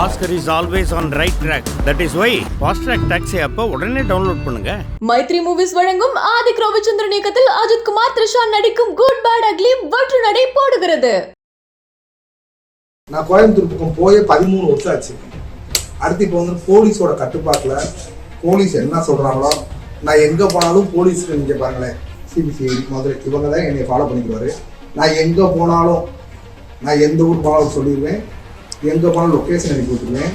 Oscar is always on right track that is why Fast Track taxi அப்போ உடனே download பண்ணுங்க. Maithri movies வழங்கும் ஆதிக் ரவிச்சந்திரன் இயக்கத்தில் அஜித் குமார் த்ரிஷா நடிக்கும் குட் பேட் அக்லி வெற்று நடை போடுகிறது. நான் கோயம்புத்தூர் பக்கம் போய் பதிமூணு வருஷம் ஆச்சு. அடுத்து இப்போ வந்து போலீஸோட கட்டுப்பாட்டில் போலீஸ் என்ன சொல்கிறாங்களோ நான் எங்கே போனாலும் போலீஸுக்கு நீங்கள் பாருங்களேன். சிபிசிஐடி மதுரை இவங்க தான் என்னை ஃபாலோ பண்ணிக்குவாரு. நான் எங்கே போனாலும் நான் எந்த ஊர் போனாலும் சொல்லிடுவேன். எங்கே போனாலும் லொக்கேஷன் அனுப்பி விட்டுருவேன்.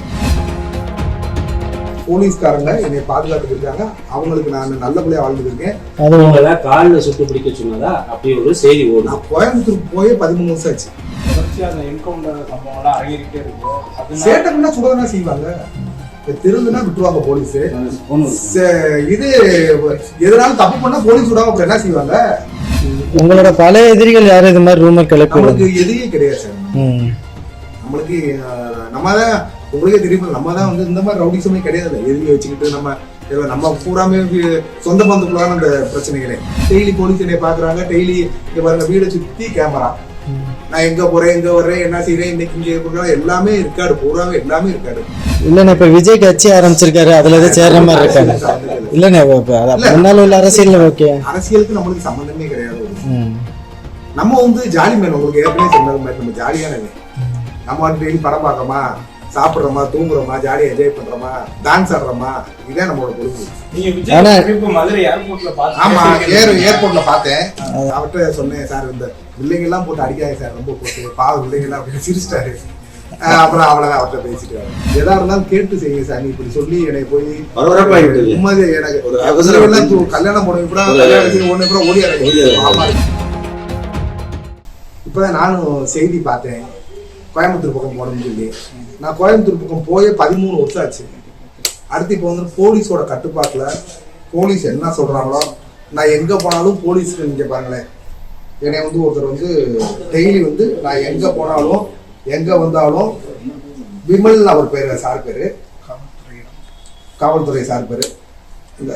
போலீஸ்காரங்க என்னை பாதுகாத்துட்டு இருக்காங்க. அவங்களுக்கு நான் நல்லபடியாக வாழ்ந்துட்டு இருக்கேன். அது உங்களை காலில் சுட்டு பிடிக்க சொன்னதா? அப்படி ஒரு செய்தி ஓடும் நான் கோயம்புத்தூர் போய் பதிமூணு வருஷம் ஆச்சு. அந்த என்கவுண்டர் சம்பவம்லாம் அரங்கேறிக்கிட்டே இருக்கு. சேட்டம்னா சுடதானே செய்வாங்க. திருந்துனா விட்டுருவாங்க போலீஸ். சே- இது எதனாலும் தப்பு பண்ணா போலீஸ் விடாம அப்புறம் என்ன செய்வாங்க? உங்களோட பழைய எதிரிகள் யாரும் இது மாதிரி ரூமர் கிளப்பி நம்மளுக்கு எதுவே கிடையாது சார். நம்மளுக்கு நம்ம தான் உங்களுக்கே தெரியும் நம்ம தான் வந்து இந்த மாதிரி ரவுடிசமே கிடையாது எதிரியை வச்சுக்கிட்டு நம்ம நம்ம பூராமே சொந்த பந்துக்குள்ளான அந்த பிரச்சனைகளே. டெய்லி போலீஸ் என்னை பாக்குறாங்க டெய்லி இங்க பாருங்க வீடை சுத்தி கேமரா நான் எங்க போறேன் எங்க வர்றேன் என்ன செய்றேன் இன்னைக்கு இங்க இருக்கிறேன் எல்லாமே இருக்காடு பூராமே எல்லாமே இருக்காடு இல்லண்ணே இப்ப விஜய் கட்சி ஆரம்பிச்சிருக்காரு அதுல ஏதோ சேர்ற மாதிரி இருக்காங்க. இல்லண்ணே முன்னால உள்ள அரசியல் ஓகே. அரசியலுக்கு நம்மளுக்கு சம்மந்தமே கிடையாது. நம்ம வந்து ஜாலி மேன் உங்களுக்கு ஏற்கனவே சொன்னது மாதிரி நம்ம ஜாலியான நம்ம வந்து டெய்லி படம் பார்க்கறோமா சாப்பிடுறோமா தூங்குறோமா ஜாலியா என்ஜாய் பண்றோமா டான்ஸ் ஆடுறோமா இதான் நம்மளோட பொழுது ஆமா ஏர் ஏர்போர்ட்ல பார்த்தேன். அவர்கிட்ட சொன்னேன் சார் இந்த பிள்ளைங்க எல்லாம் போட்டு அடிக்காங்க சார் ரொம்ப போட்டு பாவ பிள்ளைங்க எல்லாம் அப்படின்னு சிரிச்சிட்டாரு அப்புறம் அவ்வளவுதான் அவர்கிட்ட பேசிட்டு எதா இருந்தாலும் கேட்டு செய்யுங்க சார் நீ இப்படி சொல்லி என்னை போய். உண்மையே எனக்கு ஒரு ஒரு அவசரம் எல்லாம் தூ- கல்யாணம் போன இப்ப ஒரு- கல்யாணத்துக்கு ஒண்ணு கூட ஓடி ஓடி ஆமா. இப்பதான் நானும் செய்தி பார்த்தேன். கோயம்புத்தூர் பக்கம் போகணும்னு சொல்லி. நான் கோயம்புத்தூர் பக்கம் போய் பதிமூணு வருஷம் ஆச்சு. அடுத்து இப்போ வந்து போலீஸோட கட்டுப்பாட்டில் போலீஸ் என்ன சொல்கிறாங்களோ நான் எங்கே போனாலும் போலீஸ்க்கு நீங்கள் பாருங்களேன். என்னை வந்து ஒருத்தர் வந்து டெய்லி வந்து நான் எங்கே போனாலும் எங்கே வந்தாலும் விமல் அவர் பேர் சார் பேர். காவல்துறை சார் பேர். இந்த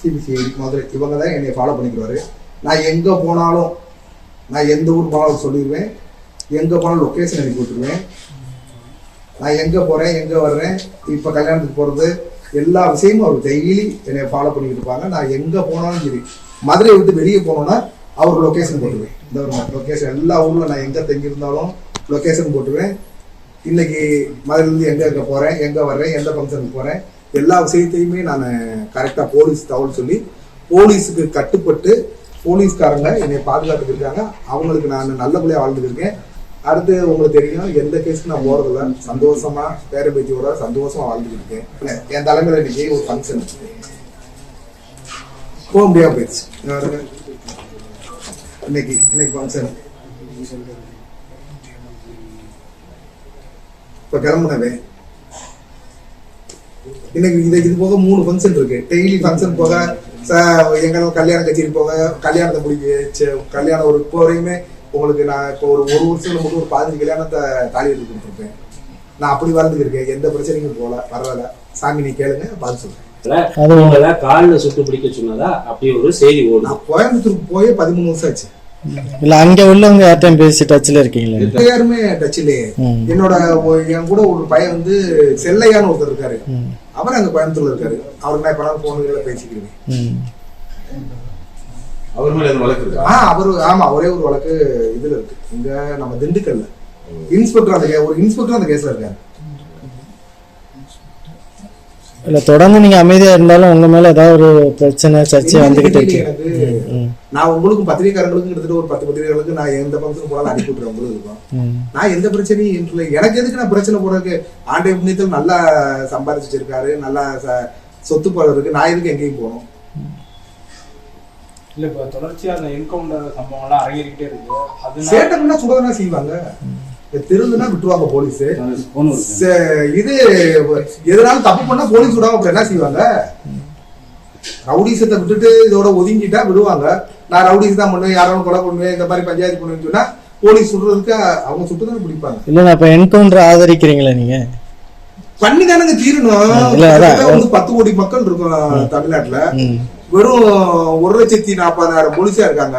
சிபிசிஐடி மதுரை இவங்க தான் என்னை ஃபாலோ பண்ணிக்கிறாரு நான் எங்கே போனாலும் நான் எந்த ஊர் போனாலும் சொல்லிடுவேன் எங்கே போனாலும் லொக்கேஷன் அனுப்பி விட்டுருவேன் நான் எங்கே போகிறேன் எங்கே வர்றேன் இப்போ கல்யாணத்துக்கு போகிறது எல்லா விஷயமும் அவர் டெய்லி என்னை ஃபாலோ பண்ணிக்கிட்டு இருப்பாங்க. நான் எங்கே போனாலும் சரி மதுரையை விட்டு வெளியே போனோன்னா அவர் லொக்கேஷன் போட்டுருவேன். இந்த ஒரு லொக்கேஷன் எல்லா ஊரில் நான் எங்கே தங்கியிருந்தாலும் லொக்கேஷன் போட்டுருவேன். இன்னைக்கு மதுரையிலேருந்து எங்கே எங்கே போகிறேன் எங்கே வர்றேன் எந்த ஃபங்க்ஷனுக்கு போகிறேன் எல்லா விஷயத்தையுமே நான் கரெக்டாக போலீஸ் தகவல் சொல்லி போலீஸுக்கு கட்டுப்பட்டு போலீஸ்காரங்க என்னை பாதுகாத்துக்கிட்டு இருக்காங்க. அவங்களுக்கு நான் நல்லபடியாக வாழ்ந்துட்டு இருக்கேன். அடுத்து உங்களுக்கு தெரியும் எந்த கேஸுக்கு நான் போறதில்ல. சந்தோஷமா பேர பேத்தியோட சந்தோஷமா வாழ்ந்துட்டு இருக்கேன். என் தலைமையில இன்னைக்கு ஒரு ஃபங்க்ஷன் போக முடியாம போயிடுச்சு. இன்னைக்கு இன்னைக்கு ஃபங்க்ஷன் இப்ப கிளம்புனவே இன்னைக்கு இது இது போக மூணு ஃபங்க்ஷன் இருக்கு. டெய்லி ஃபங்க்ஷன் போக ச- எங்க கல்யாண கச்சேரி போக கல்யாணத்தை முடிக்க கல்யாணம் ஒரு இப்போ வரையுமே உங்களுக்கு நான் இப்போ ஒரு ஒரு வருஷத்துல மட்டும் ஒரு பதினஞ்சு கல்யாணத்தை தாலி எடுத்து கொடுத்துருப்பேன். நான் அப்படி வாழ்ந்துருக்கேன் எந்த பிரச்சனைக்கும் போல வரல சாமி நீ கேளுங்க பதில் சொல்றேன். உங்களை காலில் சுட்டு பிடிக்க சொன்னதா? அப்படி ஒரு செய்தி ஓடும் நான் கோயம்புத்தூருக்கு போய் பதிமூணு வருஷம் ஆச்சு. இல்ல அங்க உள்ளவங்க யார்ட்டையும் பேசி டச்ல இருக்கீங்களா? இப்ப யாருமே டச்சிலே ம். என்னோட என் கூட ஒரு பையன் வந்து செல்லையான்னு ஒருத்தர் இருக்காரு. அவர் அங்க கோயம்புத்தூர்ல இருக்காரு. அவர் நான் இப்ப பேசிக்கிறேன். அவர் மேல வழக்கு இருக்கா? ஆ அவரு ஆமா ஒரே ஒரு வழக்கு இதுல இருக்கு. இங்க நம்ம திண்டுக்கல்ல. இன்ஸ்பெக்டர் அந்த கே- ஒரு இன்ஸ்பெக்டர் அந்த கேஸ்ல இருக்காரு. இல்ல தொடர்ந்து நீங்க அமைதியா இருந்தாலும் உங்க மேல ஏதாவது ஒரு பிரச்சனை சர்ச்சை வந்துகிட்டு இருக்கு. நான் உங்களுக்கும் பத்திரிகைக்காரங்களுக்கும் கிட்டத்தட்ட ஒரு பத்து பத்திரிகைகளுக்கு நான் எந்த பங்கத்துக்கு போனாலும் அனுப்பி விட்டுறேன் உங்களுக்கு இருக்கும். நான் எந்த பிரச்சனையும் இல்லை எனக்கு எதுக்கு நான் பிரச்சனை போறதுக்கு ஆண்டை புண்ணியத்தில் நல்லா சம்பாதிச்சு வச்சிருக்காரு நல்லா ச- சொத்து இருக்கு நான் எதுக்கு எங்கேயும் போகணும்? இல்ல இப்ப தொடர்ச்சியா அந்த என்கவுண்டர் சம்பவம்லாம் அரங்கேறிக்கிட்டே இருக்கு. அதனால சேட்டம்னா சுடதானே செய்வாங்க. திருந்துனா விட்டுருவாங்க போலீஸ் இது எதனாலும் தப்பு பண்ணா போலீஸ் விடாம அப்புறம் என்ன செய்வாங்க? ரவுடிசத்தை விட்டுட்டு இதோட ஒதுங்கிட்டா விடுவாங்க. நான் ரவுடிஸ் தான் பண்ணுவேன் யாரும் கொலை பண்ணுவேன் இந்த மாதிரி பஞ்சாயத்து பண்ணுவேன்னு சொன்னா போலீஸ் சுடுறதுக்கு அவங்க சுட்டு தானே பிடிப்பாங்க. இல்ல நான் இப்ப என்கவுண்டர் ஆதரிக்கிறீங்களா நீங்க? பண்ணி தானங்க தீரணும் பத்து கோடி மக்கள் இருக்கும் தமிழ்நாட்டுல. வெறும் ஒரு லட்சத்தி நாற்பதாயிரம் போலீஸா இருக்காங்க.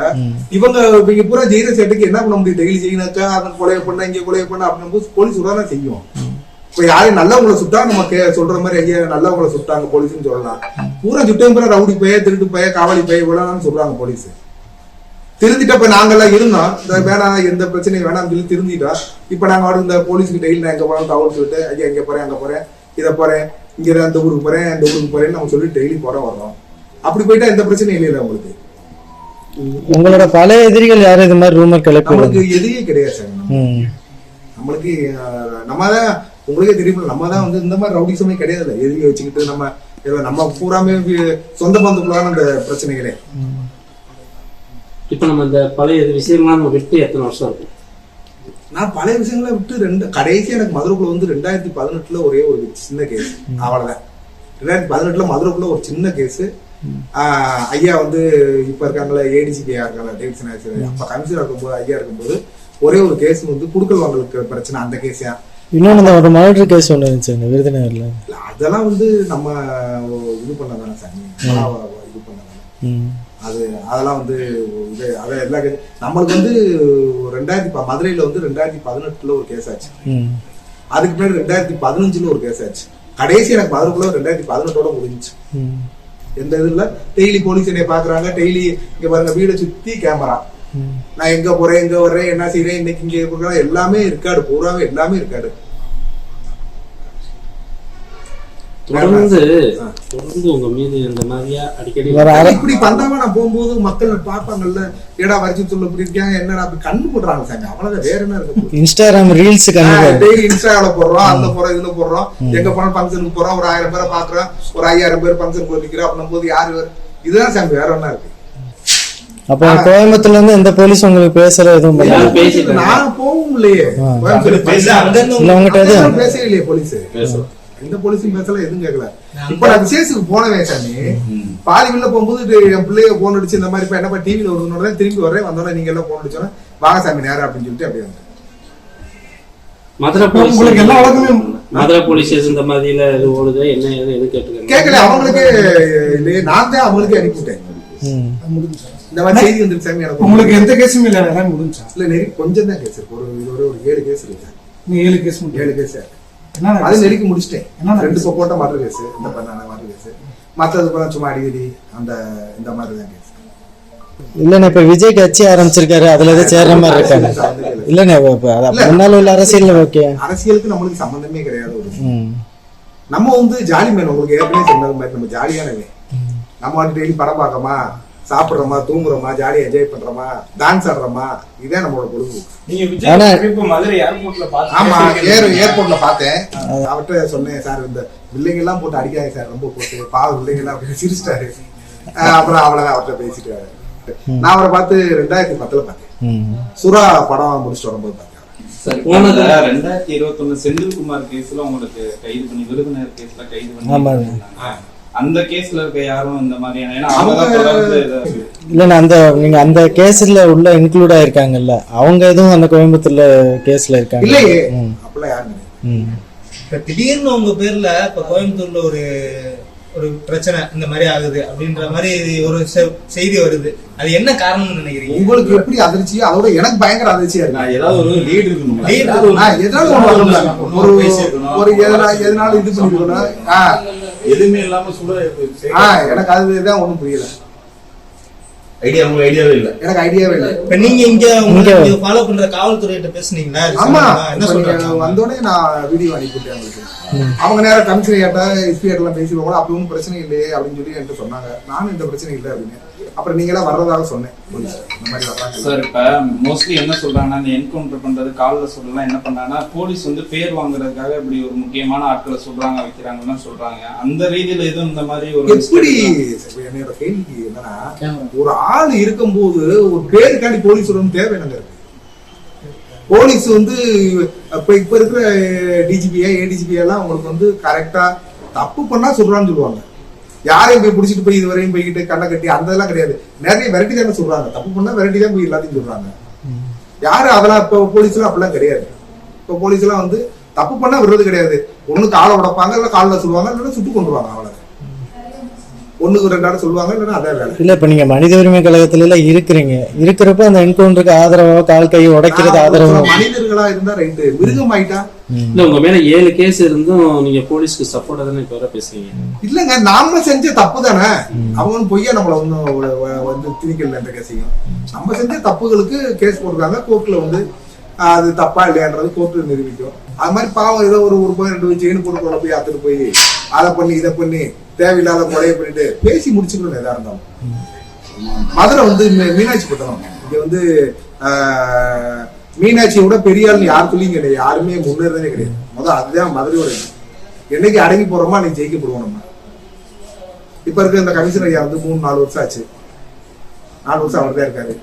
இவங்க இவங்க பூரா ஜெயில சேட்டுக்கு என்ன பண்ண முடியும்? டெய்லி செய்யினாக்கா அதை கொலையை பண்ண இங்க கொலையை பண்ண அப்படின்னு போலீஸ் விடாம செய்யும். இப்ப யாரையும் நல்லவங்களை சுட்டா நம்ம கே- சொல்ற மாதிரி ஐயா நல்லவங்களை சுட்டாங்க போலீஸ்னு சொல்லலாம். பூரா சுட்டம் பூரா ரவுடி பைய திருட்டு பைய காவலி பைய இவ்வளவுதான் சொல்றாங்க போலீஸ் திருந்திட்டப்ப நாங்கெல்லாம் இருந்தோம். இந்த வேணாம் எந்த பிரச்சனையும் வேணாம்னு சொல்லி திருந்திட்டோம். இப்ப நாங்க வந்து இந்த போலீஸ்க்கு டெய்லி நான் எங்க போறோம் தகவல் சொல்லிட்டு ஐயா இங்க போறேன் அங்க போறேன் இதை போறேன் இங்க இந்த ஊருக்கு போறேன் இந்த ஊருக்கு போறேன்னு நம்ம சொல்லி டெய்லி போறோம் வர்றோம். அப்படி போயிட்டா எந்த பிரச்சனையும் இல்லையில உங்களுக்கு. உங்களோட பழைய எதிரிகள் யாரும் இது மாதிரி ரூமர் கிளப்பி நம்மளுக்கு எதிரியே கிடையாது சார். நம்மளுக்கு நம்ம தான் உங்களுக்கே தெரியும் நம்ம தான் வந்து இந்த மாதிரி ரவுடிசமே கிடையாது எதிரியை வச்சுக்கிட்டு நம்ம நம்ம பூராமே சொந்த பந்துக்குள்ளான அந்த பிரச்சனைகளே. இப்ப நம்ம இந்த பழைய விஷயம்லாம் நம்ம விட்டு எத்தனை வருஷம் இருக்கு? நான் பழைய விஷயங்களை விட்டு ரெண்டு கடைசியா எனக்கு மதுரைக்குள்ள வந்து ரெண்டாயிரத்தி பதினெட்டுல ஒரே ஒரு சின்ன கேஸ் அவ்வளவுதான். ரெண்டாயிரத்தி பதினெட்டுல மதுரைக்குள்ள ஒரு சின்ன கேஸ் ஐயா வந்து இப்ப இருக்காங்களா ஏடிசிபி இருக்காங்களா டேவிட்சன் ஆசிரியர் அப்ப கமிஷனர் இருக்கும்போது ஐயா இருக்கும்போது ஒரே ஒரு கேஸ் வந்து குடுக்கல் வாங்கலுக்கு பிரச்சனை அந்த கேஸா இன்னொன்று இந்த ஒரு மர்டர் கேஸ் ஒன்று இருந்துச்சு இந்த விருதுநகர்ல. இல்ல, அதெல்லாம் வந்து நம்ம இது பண்ணதானே சாமி? இது பண்ணதானே? ம். அது அதெல்லாம் வந்து இது அதை எல்லா case- நம்மளுக்கு வந்து ரெண்டாயிரத்தி மதுரையில வந்து ரெண்டாயிரத்தி பதினெட்டுல ஒரு கேஸ் ஆச்சு. ம். அதுக்கு முன்னாடி ரெண்டாயிரத்தி பதினஞ்சுல ஒரு கேஸ் ஆச்சு. கடைசி எனக்கு மதுரைக்குள்ள ரெண்டாயிரத்தி பதினெட்டோட முடிஞ்சுச்சு. ம். எந்த இது இல்ல டெய்லி போலீஸ் என்னைய பாக்குறாங்க டெய்லி இங்க பாருங்க வீடை சுத்தி கேமரா நான் எங்க போறேன் எங்க வர்றேன் என்ன செய்யறேன் இன்னைக்கு இங்க எல்லாமே இருக்காடு பூராவே எல்லாமே இருக்காடு தொடர்ந்து தொடர்ந்து உங்க மீது இந்த மாதிரியா அடிக்கடி இப்படி பந்தாம நான் போகும்போது மக்கள் பார்ப்பாங்கல்ல ஏடா வரிச்சு சொல்ல இப்படி இருக்காங்க என்னடா அப்படி கண்ணு போடுறாங்க சாங்க அவ்வளவுதான் வேற என்ன இருக்கு? இன்ஸ்டாகிராம் ரீல்ஸ் டெய்லி இன்ஸ்டால போடுறோம் அந்த போறோம் இதுல போடுறோம். எங்க போன ஃபங்க்ஷனுக்கு போறோம் ஒரு ஆயிரம் பேரை பாக்குறோம் ஒரு ஐயாயிரம் பேர் ஃபங்க்ஷன் போய் நிக்கிறோம் அப்படின்னும் போது யாரு வேற? இதுதான் சாமி வேற என்ன இருக்கு. அப்போ கோயம்புத்தூர்ல இருந்து எந்த போலீஸ் உங்களுக்கு பேசுற எதுவும் நான் போகவும் இல்லையே. இல்ல உங்ககிட்ட பேசவே இல்லையே போலீஸ் எந்த போலீஸும் பேசல எதுவும் கேட்கல இப்ப நான் விசேஷத்துக்கு போனவே சாமி பாதி வெளில போகும்போது என் பிள்ளைய போன் அடிச்சு இந்த மாதிரி இப்ப என்னப்பா டிவில வருதுன்னு திரும்பி வரேன் வந்தோடனே நீங்க எல்லாம் போன் அடிச்சோன்னா வாங்க சாமி நேரம் அப்படின்னு சொல்லிட்டு அப்படியே வந்தேன். மதுரை போலீஸ் உங்களுக்கு எல்லா வழக்குமே மதுரை போலீஸ் இந்த மாதிரில இது ஓடுது என்ன ஏது எது கேட்டுக்கங்க. கேட்கல அவங்களுக்கு இல்லையே நான் தான் அவங்களுக்கு அனுப்பிவிட்டேன். இந்த மாதிரி செய்தி வந்துருக்கு சாமி எனக்கு உங்களுக்கு எந்த கேஸும் இல்ல முடிஞ்சா. இல்ல நெருக்கி கொஞ்சம் தான் கேஸ் இருக்கு. ஒரு ஒரு ஒரு ஏழு கேஸ் இருக்கு. நீ ஏழு கேஸ் ஏழு கேஸ் என்ன அது நெருக்கி முடிச்சிட்டேன். ரெண்டு போட்ட மர்டர் கேஸ் இந்த பண்ணான மர்டர் கேஸ் மற்றது கூட சும்மா அடிக்கடி அந்த இந்த மாதிரி தான் கேஸ் இல்லண்ணே இப்ப விஜய் கட்சி ஆரம்பிச்சிருக்காரு அதுல எதுவும் சேர்ற மாதிரி இருக்காங்க. இல்லண்ணே இப்ப- முன்னால உள்ள அரசியல் ஓகே. அரசியலுக்கு நம்மளுக்கு சம்பந்தமே கிடையாது ஒரு நம்ம வந்து ஜாலி மேன் உங்களுக்கு ஏற்கனவே சொன்னது மாதிரி நம்ம ஜாலியானவே நம்ம வந்து டெய்லி படம் பார்க்கறோமா சாப்பிடுறோமா தூங்குறோமா ஜாலியா என்ஜாய் பண்றோமா டான்ஸ் ஆடுறோமா இதே நம்மளோட பொழுதுபோக்கு நீங்க ஆனா- விஜய் இப்ப மதுரை ஏர்போர்ட்ல ஆமா ஏர் ஏர்போர்ட்ல பார்த்தேன். அவர்கிட்ட சொன்னேன் சார் இந்த பிள்ளைங்க எல்லாம் போட்டு அடிக்காங்க சார் ரொம்ப போட்டு பாவ பிள்ளைங்க எல்லாம் அப்படின்னு சிரிச்சிட்டாரு. அப்புறம் அவ்வளவுதான் அவர்கிட்ட பேசிட்டு நான் அவரை பார்த்து ரெண்டாயிரத்தி பத்துல பார்த்தேன். ம். சுறா படம் முடிச்சுட்டு வரும்போது பார்த்தேன். ரெண்டாயிரத்தி இருபத்தொன்னு செந்தில்குமார் கேஸ்ல உங்களுக்கு கைது பண்ணி விருதுநகர் கேஸ்ல கைது பண்ணி. அந்த கேஸ்ல இருக்க யாரும் இந்த மாதிரியான ஏன்னா இல்லண்ணே அந்த நீங்க அந்த கேஸ்ல உள்ள இன்க்ளூட் ஆயிருக்காங்கல்ல அவங்க எதுவும் அந்த கோயம்புத்தூர்ல கேஸ்ல இருக்காங்க? இல்லையே. அப்படிலாம் யாரும். ம். இப்ப திடீர்னு உங்க பேர்ல இப்ப கோயம்புத்தூர்ல ஒரு ஒரு பிரச்சனை இந்த மாதிரி ஆகுது அப்படின்ற மாதிரி ஒரு செ- செய்தி வருது. அது என்ன காரணம்னு நினைக்கிறீங்க? உங்களுக்கு எப்படி அதிர்ச்சியோ அதோட எனக்கு பயங்கர அதிர்ச்சியா இருக்கு. நான் ஏதாவது ஒரு லீடு இருக்கணும் ஏதாவது ஒரு- வரணும்ல. ஒரு எதனால இது பண்ணிருக்கணும் ஆ, எதுவுமே இல்லாம சுட ஆ, எனக்கு அதுதான் ஒண்ணும் புரியல. ஐடியா உங்களுக்கு ஐடியாவே இல்ல? எனக்கு ஐடியாவே இல்லை. இப்ப நீங்க இங்க உங்களுக்கு ஃபாலோ பண்ற காவல்துறையிட்ட பேசுனீங்களா? இது ஆமா? என்ன சொல்றாங்க? வந்தோடனே நான் வீடியோ அவங்களுக்கு அவங்க நேரம் கமிஷனர் ஏட்டா எஸ்பி எல்லாம் பேசிடுவாங்க அப்ப ஒன்றும் பிரச்சனை இல்லையே அப்படின்னு சொல்லி என்கிட்ட சொன்னாங்க. நானும் இந்த பிரச்சனை இல்லை அப்படின்னு. அப்புறம் நீங்க எல்லாம் வர்றதாக சொன்னேன். சார்? இப்ப மோஸ்ட்லி என்ன சொல்றாங்கன்னா இந்த என்கவுண்டர் பண்றது கால்ல சொல்லலாம் என்ன பண்றாங்கன்னா போலீஸ் வந்து பேர் வாங்குறதுக்காக இப்படி ஒரு முக்கியமான ஆட்களை சொல்றாங்க வைக்கிறாங்கன்னு சொல்றாங்க. அந்த ரீதியில எதுவும் இந்த மாதிரி ஒரு எப்படி என்னோட கேள்வி என்னன்னா ஒரு ஆள் இருக்கும்போது ஒரு பேருக்காண்டி போலீஸ் சொல்லணும் தேவை என்னங்க இருக்கு? போலீஸ் வந்து இப்ப இப்ப இருக்கிற டிஜிபியா ஏடிஜிபியா எல்லாம் உங்களுக்கு வந்து கரெக்டா தப்பு பண்ணா சொல்றான்னு சொல்லுவாங்க. யாரையும் போய் பிடிச்சிட்டு போய் இதுவரையும் போய்கிட்டு கண்ணை கட்டி அந்த இதெல்லாம் கிடையாது. நிறைய வெரைட்டி தானே சொல்றாங்க. தப்பு பண்ணா வெரைட்டி தான் போய் எல்லாத்தையும் சொல்றாங்க. யாரும் அதெல்லாம் இப்போ போலீஸ்லாம் அப்படிலாம் கிடையாது. இப்போ போலீஸ்லாம் வந்து தப்பு பண்ணா விடுறது கிடையாது. ஒண்ணு காலை உடப்பாங்க இல்லை காலில் சொல்லுவாங்க இல்லைன்னா சுட்டு கொண்டுருவாங்க அவளை. ஒண்ணுக்கு ரெண்டு ஆடு சொல்லுவாங்க இல்லைன்னா அதே வேலை. இல்ல இப்ப நீங்க மனித உரிமை கழகத்துல எல்லாம் இருக்கிறீங்க. இருக்கிறப்ப அந்த என்கவுண்டருக்கு ஆதரவா கால் கை உடைக்கிறது ஆதரவு? மனிதர்களா இருந்தா ரைட்டு மிருகம் ஆயிட்டா? இல்ல உங்க மேல ஏழு கேஸ் இருந்தும் நீங்க போலீஸ்க்கு சப்போர்ட்டா தானே இப்ப வர பேசுறீங்க? இல்லங்க நாம செஞ்ச தப்பு தானே. அவங்க பொய்யா நம்மள ஒன்றும் வந்து திணிக்கல என்ற கேஸையும் நம்ம செஞ்ச தப்புகளுக்கு கேஸ் போடுறாங்க கோர்ட்ல வந்து அது தப்பா இல்லையான்றது கோர்ட்டு நிரூபிக்கும். அது மாதிரி பாவம் ஏதோ ஒரு ஒரு போய் ரெண்டு செயின் போட்டு கொண்டு போய் அத்துட்டு போய் அதை பண்ணி இதை பண்ணி தேவையில்லாத கொலையை பண்ணிட்டு பேசி முடிச்சுக்கணும் எதா இருந்தாலும் மதுரை வந்து மீனாட்சி பட்டணம் இங்க வந்து மீனாட்சியை விட பெரிய ஆள் யார் சொல்லிங்க கிடையாது யாருமே முன்னேறதே கிடையாது. முதல் அதுதான் மதுரையோட என்னைக்கு அடங்கி போறோமா அன்னைக்கு ஜெயிக்கப்படுவோம் நம்ம. இப்ப இருக்க இந்த கமிஷனர் ஐயா வந்து மூணு நாலு வருஷம் ஆச்சு. நாலு வருஷம் அவர் தான் இருக்காரு.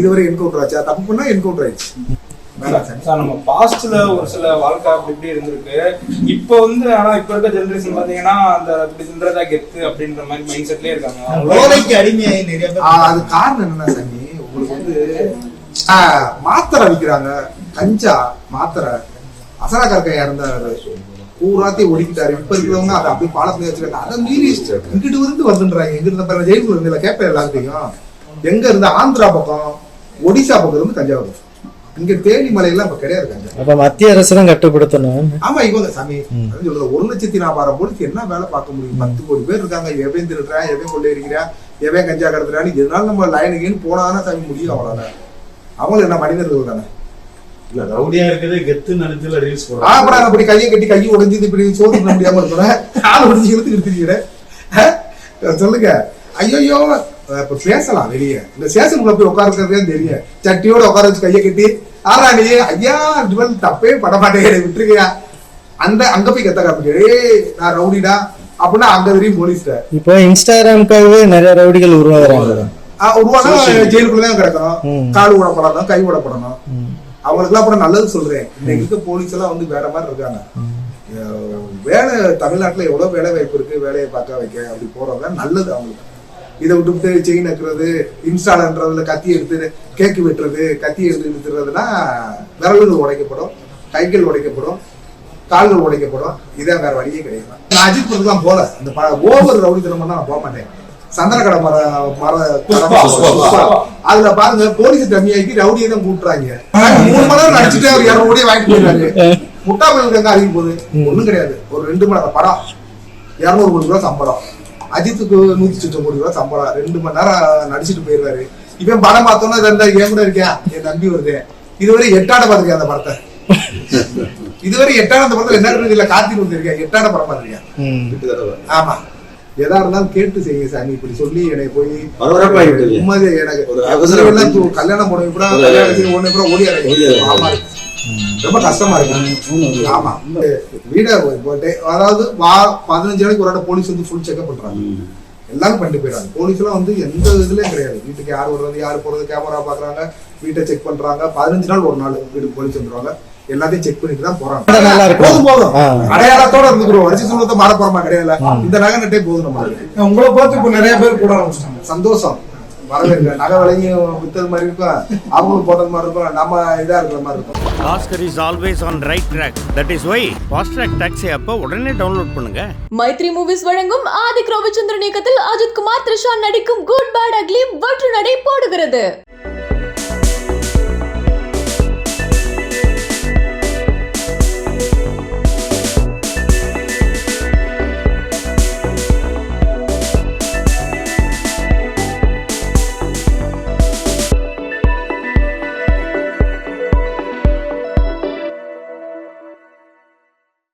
இதுவரை என்கவுண்டர் ஆச்சா? தப்பு பண்ணா என்கவுண்டர் ஆயிடுச்சு. சார். நம்ம பாஸ்ட்ல ஒரு சில வாழ்க்கை அப்படி இப்படி இருந்திருக்கு. இப்போ வந்து ஆனா இப்ப இருக்க ஜெனரேஷன் பாத்தீங்கன்னா அந்த இப்படி தின்றதா கெத்து அப்படின்ற மாதிரி மைண்ட் செட்லயே இருக்காங்க. போதைக்கு அடிமையாகி நிறைய அது காரணம் என்னன்னா சாமி உங்களுக்கு வந்து ஆஹ் மாத்திரை விற்கிறாங்க கஞ்சா மாத்திரை. அசரா கற்கையா இருந்தாரு. பூராத்தையும் ஒடிக்கிட்டாரு. இப்ப இருக்கிறவங்க அதை அப்படியே பாலத்துல வச்சுக்கிட்டாங்க. அதை மீறி இங்கிட்டு இருந்து வந்துன்றாங்க எங்க இருந்த பாருங்க ஜெயிலுக்குள்ள இருந்து கேட்பேன் எல்லாத்தையும் எங்க இருந்த ஆந்திரா பக்கம் ஒடிசா பக்கம் இருந்து கஞ்சா வரும். இங்க தேனி மலையெல்லாம் இப்ப கிடையாது அப்ப மத்திய அரசு தான் கட்டுப்படுத்தணும். ஆமா இவங்க சாமி. சொல்றது. ஒரு லட்சத்தி நாலாயிரம் போலீஸ் என்ன வேலை பார்க்க முடியும்? பத்து கோடி பேர் இருக்காங்க. எவன் திருடுறான் எவன் கொள்ளையடிக்கிறான் எவன் கஞ்சா கடத்துறான்னு இதனால நம்ம லைனுக்குன்னு போனாதானே சாமி முடியும் அவங்களால அவங்களும் என்ன மனிதர்கள் தானே? இல்ல ரவுடியா இருக்குது கெத்து நினைச்சுல ரீல்ஸ் ஆ, அப்புறம் அப்படி கையை கட்டி கையை உடைஞ்சது இப்படி சோறு முடியாம இருக்கிறேன் கால் உடைஞ்சு இழுத்து இருக்கிறேன் சொல்லுங்க. ஐயோ இப்ப பேசலாம் வெளியே. இந்த ஸ்டேஷனுக்குள்ள போய் உட்காருக்கிறதே தெரியும். சட்டியோட உட்கார வச்சு கையை கட்டி ஆறா நீ ஐயா இவன் தப்பே பட மாட்டேன் விட்டுருக்கியா அந்த அங்க போய் கத்த காமிக்க நான் ரவுடிடா அப்படின்னா அங்க தெரியும் போலீஸ்ட இப்போ இன்ஸ்டாகிராமுக்காகவே நிறைய ரவுடிகள் உருவாகுறாங்க. உருவானா ஜெயிலுக்குள்ளதான் கிடக்கணும். ம். கால் விடப்படணும் கை விடப்படணும் அவங்களுக்கு எல்லாம் அப்புறம் நல்லது சொல்றேன். இன்னைக்கு இருக்க போலீஸ் எல்லாம் வந்து வேற மாதிரி இருக்காங்க. வேலை தமிழ்நாட்டுல எவ்வளவு வேலை வாய்ப்பு இருக்கு வேலையை பார்க்க வைக்க அப்படி போறவங்க நல்லது அவங்களுக்கு. இதை விட்டுவிட்டு செயின் நக்குறது இன்ஸ்டாலன்றதுல கத்தி எடுத்து கேக்கு வெட்டுறது கத்தி எடுத்து இழுத்துறதுன்னா விரல்கள் உடைக்கப்படும் கைகள் உடைக்கப்படும் கால்கள் உடைக்கப்படும். இதான் வேற வழியே கிடையாது. நான் அஜித் படத்துக்குலாம் போல இந்த ஓவர் ரவுடி தினம்னா நான் போக மாட்டேன். சந்தன கடை மர மர. அதுல பாருங்க போலீஸ் டம்மியாக்கி ரவுடியை தான் கூட்டுறாங்க. மூணு மணி நேரம் நடிச்சுட்டு அவர் இரநூறு கோடியை வாங்கிட்டு போயிடுறாரு. முட்டா பயிலுக்கு எங்க அதிகம் போகுது ஒண்ணும் கிடையாது. ஒரு ரெண்டு மணி நேரம் படம். இரநூறு கோடி ரூபா சம்பளம். அஜித்துக்கு நூத்தி சொச்சம் கோடி ரூபா சம்பளம். ரெண்டு மணி நேரம் நடிச்சிட்டு போயிடுறாரு இவன் படம் பார்த்தோன்னா இந்த என் கூட இருக்கேன் என் தம்பி வருது. இதுவரை எட்டாட பார்த்திருக்கேன் அந்த படத்தை? இதுவரை எட்டாட அந்த படத்துல என்ன இருக்கு இல்ல கார்த்திக் வந்திருக்கேன் எட்டாட படம் பார்த்திருக்கேன் ஆமா. எதா இருந்தாலும் கேட்டு செய்யுங்க சாமி இப்படி சொல்லி என்னை போய். உண்மையே எனக்கு கல்யாணம் போனவங்க கூட கல்யாணத்துக்கு ஒண்ணு கூட ஓடி ஆமா. ரொம்ப கஷ்டமா இருக்கு. ஆமா வீட போட்டு அதாவது வா பதினஞ்சு நாளைக்கு ஒரு போலீஸ் வந்து ஃபுல் செக்அப் பண்றாங்க. எல்லாரும் பண்ணிட்டு போயிடாங்க போலீஸ் எல்லாம் வந்து எந்த இதுலயும் கிடையாது. வீட்டுக்கு யார் வர்றது யார் போறது கேமரா பாக்குறாங்க. வீட்டை செக் பண்றாங்க. பதினஞ்சு நாள் ஒரு நாள் வீட்டுக்கு போலீஸ் வந்துருவாங்க. எல்லாத்தையும் செக் பண்ணிட்டு தான் போறாங்க. போதும் போதும். அடையாளத்தோட இருந்துக்கிறோம். வரிசை சொல்றத மாற போறமா? கிடையாது இந்த நகை நட்டே போதும் நம்மளுக்கு உங்களை பார்த்து இப்போ நிறைய பேர் கூட ஆரம்பிச்சிட்டாங்க. சந்தோஷம். வரவேற்க நகை விலையும் வித்தது மாதிரி இருக்கும். அவங்களும் போட்டது மாதிரி இருக்கும். நம்ம இதா இருக்கிற மாதிரி இருக்கும். Oscar is always on right track that is why Fast Track taxi அப்போ உடனே டவுன்லோட் பண்ணுங்க. மைத்ரி மூவிஸ் வழங்கும் ஆதிக் ரவிச்சந்திரன் இயக்கத்தில் அஜித் குமார் த்ரிஷா நடிக்கும் குட் பேட் அக்லி வற்று நடை போடுகிறது.